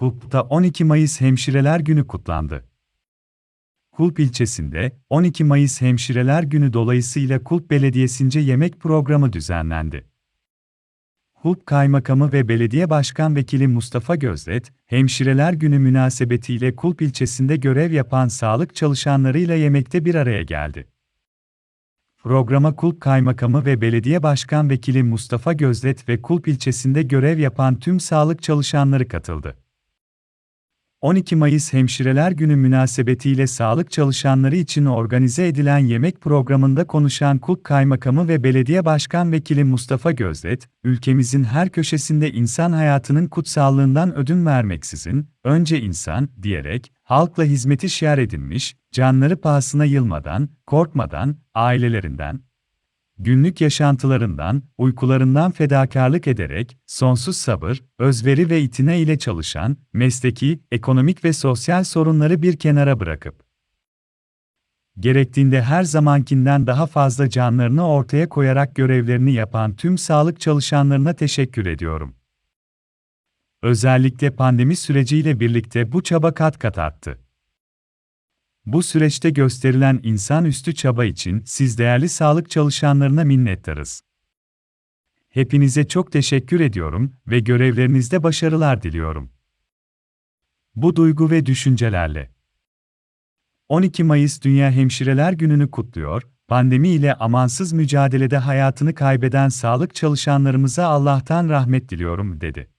Kulp'ta 12 Mayıs Hemşireler Günü kutlandı. Kulp ilçesinde 12 Mayıs Hemşireler Günü dolayısıyla Kulp Belediyesi'nce yemek programı düzenlendi. Kulp Kaymakamı ve Belediye Başkan Vekili Mustafa Gözlet, Hemşireler Günü münasebetiyle Kulp ilçesinde görev yapan sağlık çalışanlarıyla yemekte bir araya geldi. Programa Kulp Kaymakamı ve Belediye Başkan Vekili Mustafa Gözlet ve Kulp ilçesinde görev yapan tüm sağlık çalışanları katıldı. 12 Mayıs Hemşireler Günü münasebetiyle sağlık çalışanları için organize edilen yemek programında konuşan Kulp Kaymakamı ve Belediye Başkan Vekili Mustafa Gözlet, ülkemizin her köşesinde insan hayatının kutsallığından ödün vermeksizin, önce insan, diyerek, halkla hizmeti şiar edinmiş, canları pahasına yılmadan, korkmadan, ailelerinden, günlük yaşantılarından, uykularından fedakarlık ederek, sonsuz sabır, özveri ve itine ile çalışan, mesleki, ekonomik ve sosyal sorunları bir kenara bırakıp, gerektiğinde her zamankinden daha fazla canlarını ortaya koyarak görevlerini yapan tüm sağlık çalışanlarına teşekkür ediyorum. Özellikle pandemi süreciyle birlikte bu çaba kat kat arttı. Bu süreçte gösterilen insanüstü çaba için siz değerli sağlık çalışanlarına minnettarız. Hepinize çok teşekkür ediyorum ve görevlerinizde başarılar diliyorum. Bu duygu ve düşüncelerle 12 Mayıs Dünya Hemşireler Günü'nü kutluyor, pandemi ile amansız mücadelede hayatını kaybeden sağlık çalışanlarımıza Allah'tan rahmet diliyorum, dedi.